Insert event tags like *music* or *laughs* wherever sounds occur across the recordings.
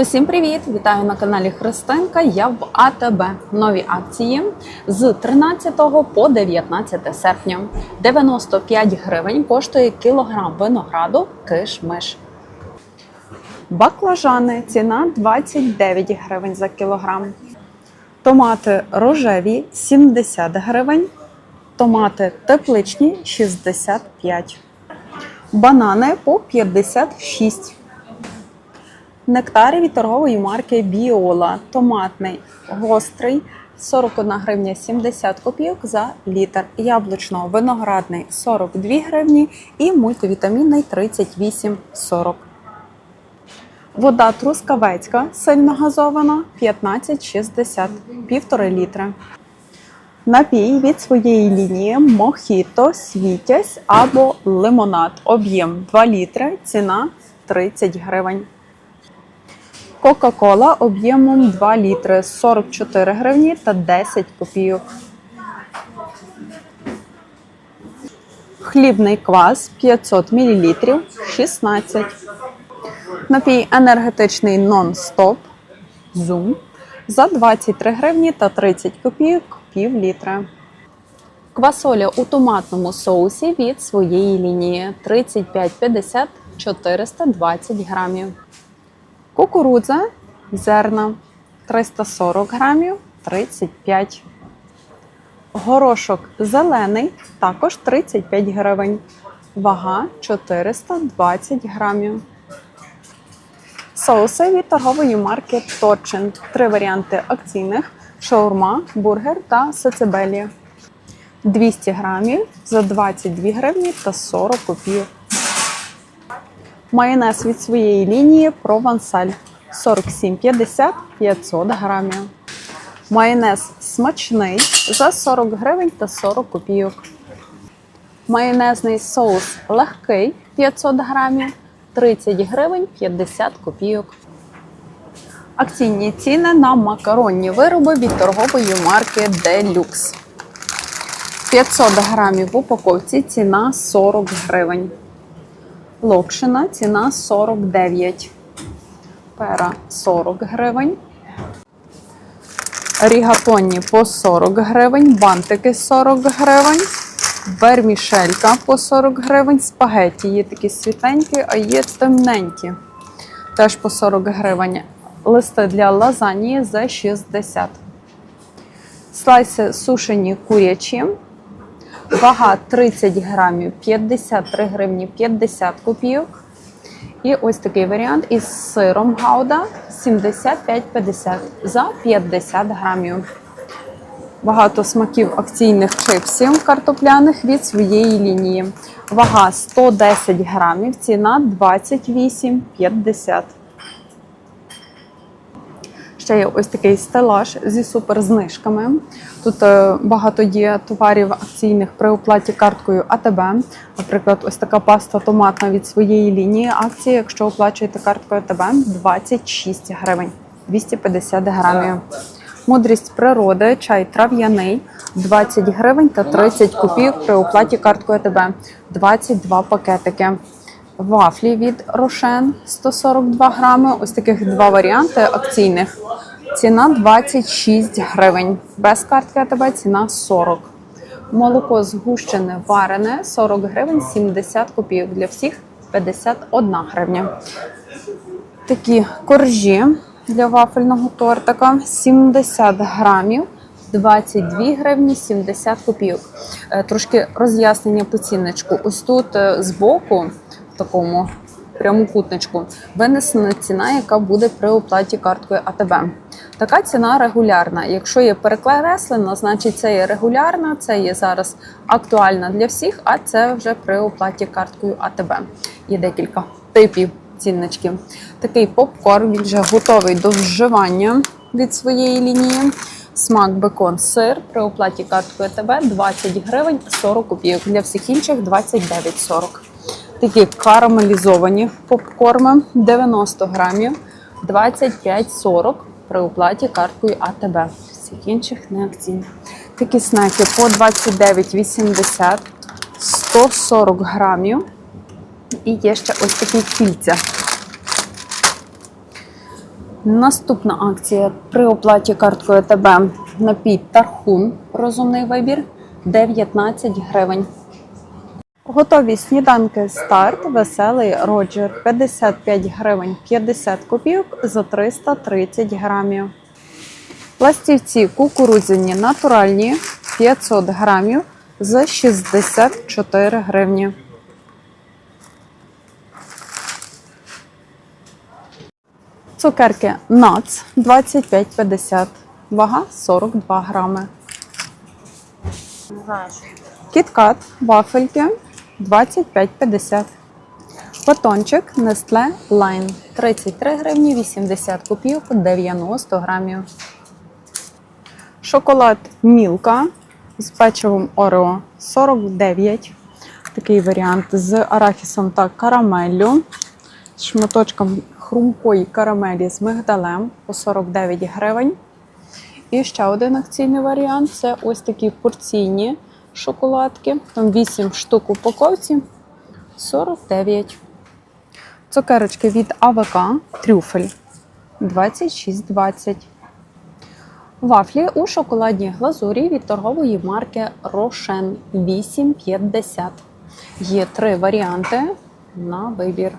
Усім привіт! Вітаю на каналі Христинка. Я в АТБ. Нові акції з 13 по 19 серпня. 95 гривень коштує кілограм винограду киш-миш. Баклажани ціна 29 гривень за кілограм. Томати рожеві 70 гривень. Томати тепличні 65. Банани по 56. Нектарі від торгової марки Біола. Томатний гострий 41 гривня 70 копійок за літр. Яблучно-виноградний 42 гривні і мультивітамінний 38,40. Вода трускавецька сильно газована 15,60 1,5 літра. Напій від своєї лінії Мохіто, Світязь або лимонад. Об'єм 2 літри, ціна 30 гривень. Кока-кола об'ємом 2 літри 44 гривні та 10 копійок. Хлібний квас 500 мл 16. Напій енергетичний нон-стоп Zoom за 23 гривні та 30 копійок пів літра. Квасоля у томатному соусі від своєї лінії 35,50 420 грамів. Кукурудза зерна 340 грамів 35. Горошок зелений також 35 гривень. Вага 420 грамів. Соуси від торгової марки Торчин. Три варіанти акційних: шаурма, бургер та сацебелі. 200 грамів за 22 гривні та 40 копійок. Майонез від своєї лінії Провансаль 47,50 500 грамів. Майонез смачний за 40 гривень та 40 копійок. Майонезний соус легкий 500 грамів 30 гривень 50 копійок. Акційні ціни на макаронні вироби від торгової марки Deluxe. 500 грамів в упаковці ціна 40 гривень. Локшина ціна 49. Пера 40 гривень. Рігатонні по 40 гривень, бантики 40 гривень, вермішелька по 40 гривень, спагетті є такі світленькі, а є темненькі. Теж по 40 гривень. Листи для лазаньї за 60. Слайси сушені курячі. Вага 30 грамів 53 гривні 50 копійок. І ось такий варіант із сиром гауда 75,50 за 50 грамів. Багато смаків акційних чипсів картопляних від своєї лінії. Вага 110 грамів, ціна 28,50. Ще є ось такий стелаж зі суперзнижками. Тут е, багато є товарів акційних при оплаті карткою АТБ. Наприклад, ось така паста томатна від своєї лінії акції. Якщо оплачуєте карткою АТБ, 26 гривень 250 грамів. Мудрість природи, чай трав'яний 20 гривень та 30 копійок при оплаті карткою АТБ. 22 пакетики. Вафлі від Рошен 142 грами. Ось таких два варіанти акційних. Ціна 26 гривень. Без картки АТБ ціна 40. Молоко згущене варене 40 гривень 70 копійок. Для всіх 51 гривня. Такі коржі для вафельного тортика 70 грамів. 22 гривні 70 копійок. Е, Трошки роз'яснення по цінничку. Ось тут е, збоку, в такому прямокутничку, винесена ціна, яка буде при оплаті карткою АТБ. Така ціна регулярна. Якщо є перекреслена, значить це є регулярна, це є зараз актуальна для всіх, а це вже при оплаті карткою АТБ. Є декілька типів цінничків. Такий попкорн, він вже готовий до вживання від своєї лінії. Смак бекон сир при оплаті карткою АТБ 20 гривень 40 копійок. Для всіх інших 29,40. Такі карамелізовані попкорми 90 грамів 25,40 при оплаті карткою АТБ. Всіх інших не акційні. Такі снеки по 29,80 140 грамів. І є ще ось такі кільця. Наступна акція при оплаті карткою ТБ напій Тархун. Розумний вибір 19 гривень. Готові сніданки. Старт, веселий Роджер. 55 гривень. 50 копійок за 330 грамів. Пластівці кукурудзяні натуральні. 500 грамів за 64 гривні. Цукерки Нац. 25,50, вага 42 грами. Кіткат вафельки 25,50. Батончик Nestle Line 33 гривні 80 копійок 90 грамів. Шоколад Мілка з печивом Орео 49. Такий варіант з арахісом та карамеллю. З шматочком хрумкої карамелі з мигдалем по 49 гривень. І ще один акційний варіант це ось такі порційні шоколадки. Там 8 штук упаковці 49. Цукерочки від АВК трюфель 26,20. Вафлі у шоколадній глазурі від торгової марки Рошен 8,50. Є три варіанти на вибір.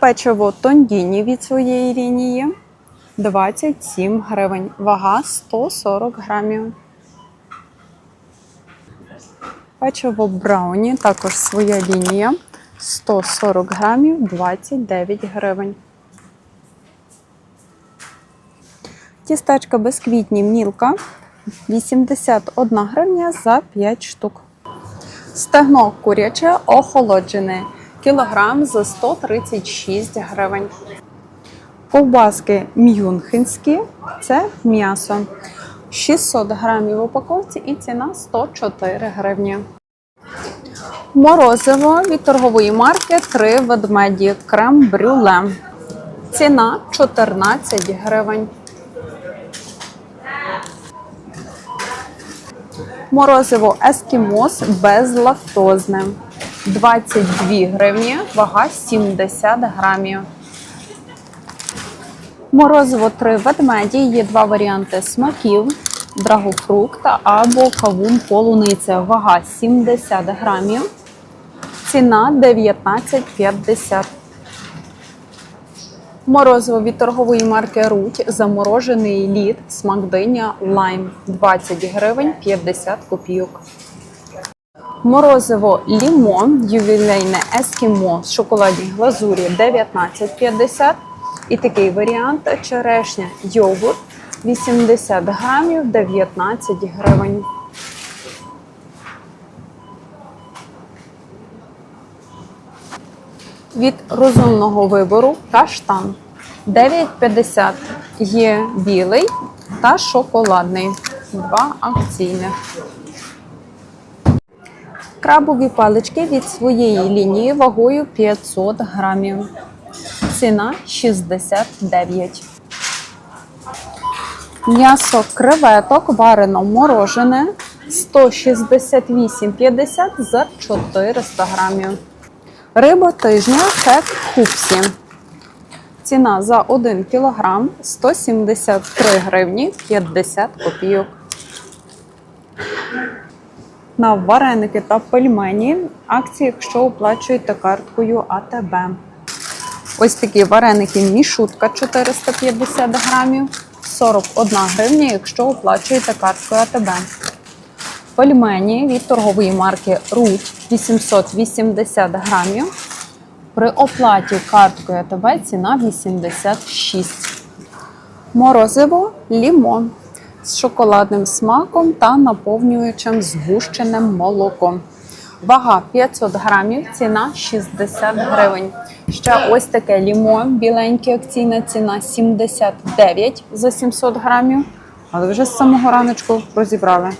Печиво Тондіні від своєї лінії 27 гривень. Вага 140 грамів. Печиво Брауні, також своя лінія 140 грамів 29 гривень. Тістечка безквітні мілка 81 гривня за 5 штук. Стегно куряче охолоджене кілограм за 136 гривень. Ковбаски мюнхенські це м'ясо. 600 грамів в упаковці і ціна 104 гривні. Морозиво від торгової марки 3 ведмеді крем брюле. Ціна 14 гривень. Морозиво ескімос безлактозне. 22 гривні, вага 70 грамів. Морозиво 3 ведмеді. Є два варіанти смаків: драгофрукт або кавун полуниця. Вага 70 грамів. Ціна 19,50. Морозиво від торгової марки Руть. Заморожений лід, смак диня, лайм 20 гривень 50 копійок. Морозиво лімон, ювілейне ескімо з шоколадній глазурі 19,50. І такий варіант черешня йогурт 80 грамів 19 гривень. Від розумного вибору каштан 9,50 є білий та шоколадний. Два акційних. Крабові палички від своєї лінії вагою 500 грамів. Ціна 69. М'ясо креветок варено морожене 168,50 за 400 грамів. Риба тижня фет купсі. Ціна за 1 кілограм 173 гривні 50 копійок. На вареники та пельмені акції, якщо оплачуєте карткою АТБ. Ось такі вареники мішутка 450 грамів, 41 гривня, якщо оплачуєте карткою АТБ. Пельмені від торгової марки Руть 880 грамів. При оплаті карткою АТБ ціна 86. Морозиво лімон з шоколадним смаком та наповнюючим згущеним молоком. Вага 500 грамів, ціна 60 гривень. Ще ось таке лімон, біленьке акційна ціна 79 за 700 грамів. Але вже з самого раночку розібрали.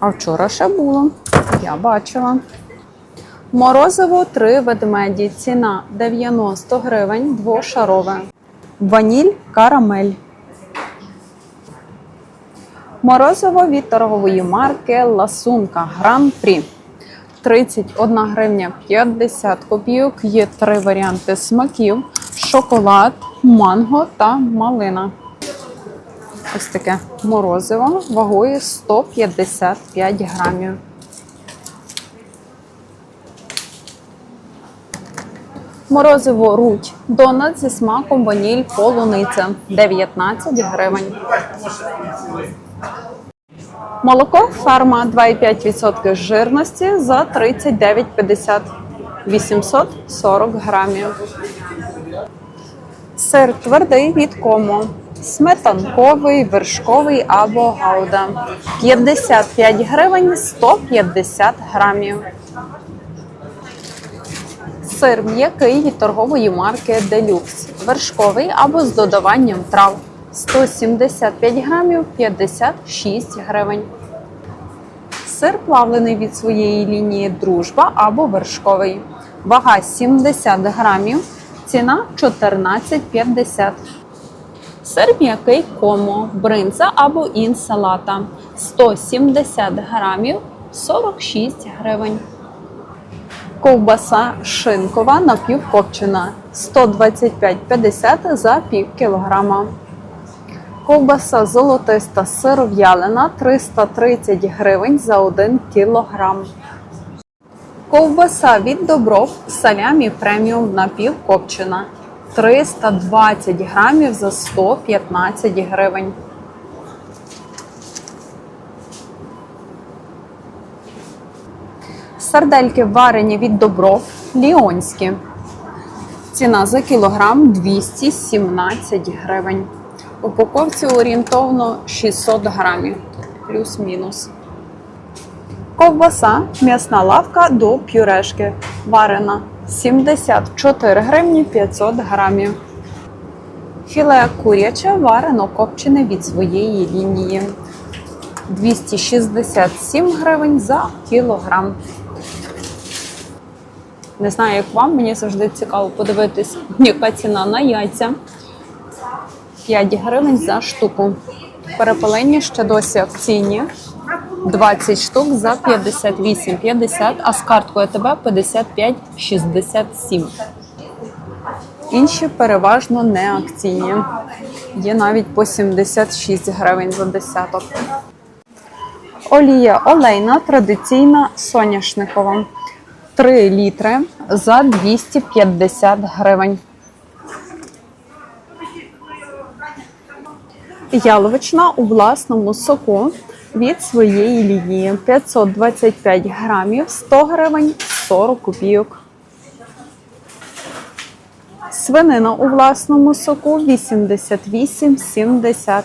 А вчора ще було. Я бачила. Морозиво 3 ведмеді. Ціна 90 гривень, двошарове. Ваніль карамель. Морозиво від торгової марки Ласунка Гран-Прі. 31 гривня 50 копійок. Є три варіанти смаків: шоколад, манго та малина. Ось таке морозиво вагою 155 грамів. Морозиво руть донат зі смаком ваніль полуниця 19 гривень. Молоко ферма 2,5% жирності за 39,50 840 грамів. Сир твердий від кому. Сметанковий, вершковий або гауда. 55 гривень 150 грамів. Сир м'який від торгової марки Делюкс. Вершковий або з додаванням трав. 175 грамів 56 гривень. Сир плавлений від своєї лінії Дружба або вершковий. Вага 70 грамів. Ціна 14,50. Сир м'який комо, бринза або інсалата 170 грамів 46 гривень. Ковбаса шинкова напівкопчена 125,50 за пів кілограма. Ковбаса золотиста сиров'ялина 330 гривень за 1 кілограм. Ковбаса від добров салямі преміум напівкопчена 320 грамів за 115 гривень. Сардельки варені від добров ліонські. Ціна за кілограм 217 гривень. Упаковці орієнтовно 600 грамів, плюс-мінус. Ковбаса, м'ясна лавка до пюрешки. Варена 74 гривні 500 грамів. Філе куряче варено копчене від своєї лінії. 267 гривень за кілограм. Не знаю, як вам, мені завжди цікаво подивитись, яка ціна на яйця. 5 гривень за штуку. Перепелені ще досі акційні. 20 штук за 58,50, а з карткою АТБ 55,67. Інші переважно не акційні. Є навіть по 76 гривень за десяток. Олія олейна традиційна соняшникова. 3 літри за 250 гривень. Яловична у власному соку від своєї лінії 525 грамів 100 гривень 40 копійок. Свинина у власному соку 88,70.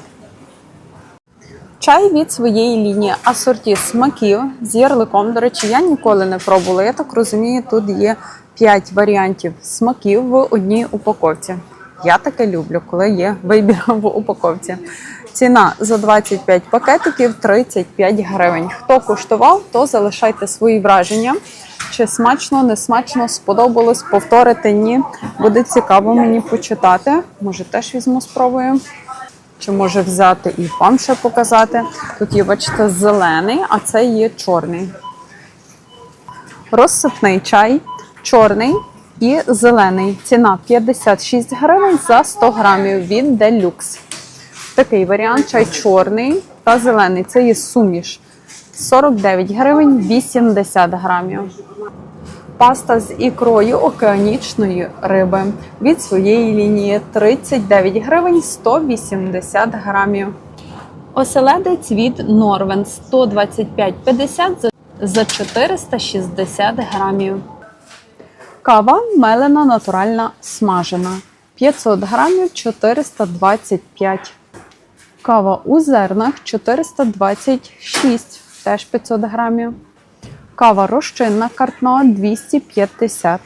Чай від своєї лінії асорті смаків з ярликом. До речі, я ніколи не пробувала. Я так розумію, тут є 5 варіантів смаків в одній упаковці. Я таке люблю, коли є вибір *laughs* в упаковці. Ціна за 25 пакетиків 35 гривень. Хто куштував, то залишайте свої враження. Чи смачно, не смачно, сподобалось, повторити ні. Буде цікаво мені почитати. Може, теж візьму, спробую. Чи може взяти і вам ще показати. Тут є, бачите, зелений, а це є чорний. Розсипний чай, чорний і зелений. Ціна 56 гривень за 100 грамів від Deluxe. Такий варіант чай чорний та зелений. Це є суміш. 49 гривень 80 грамів. Паста з ікрою океанічної риби від своєї лінії 39 гривень 180 грамів. Оселедець від Норвен 125,50 за 460 грамів. Кава мелена натуральна смажена 500 грамів 425. Кава у зернах 426, теж 500 грамів. Кава розчинна картна 250.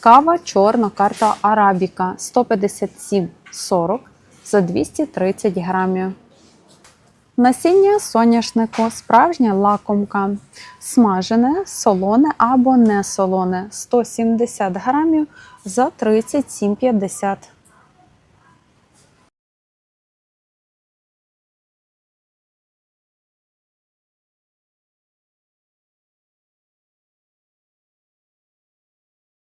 Кава чорна карта Арабіка 157,40 за 230 грамів. Насіння соняшнику, справжня лакомка. Смажене, солоне або не солоне 170 грамів за 37,50.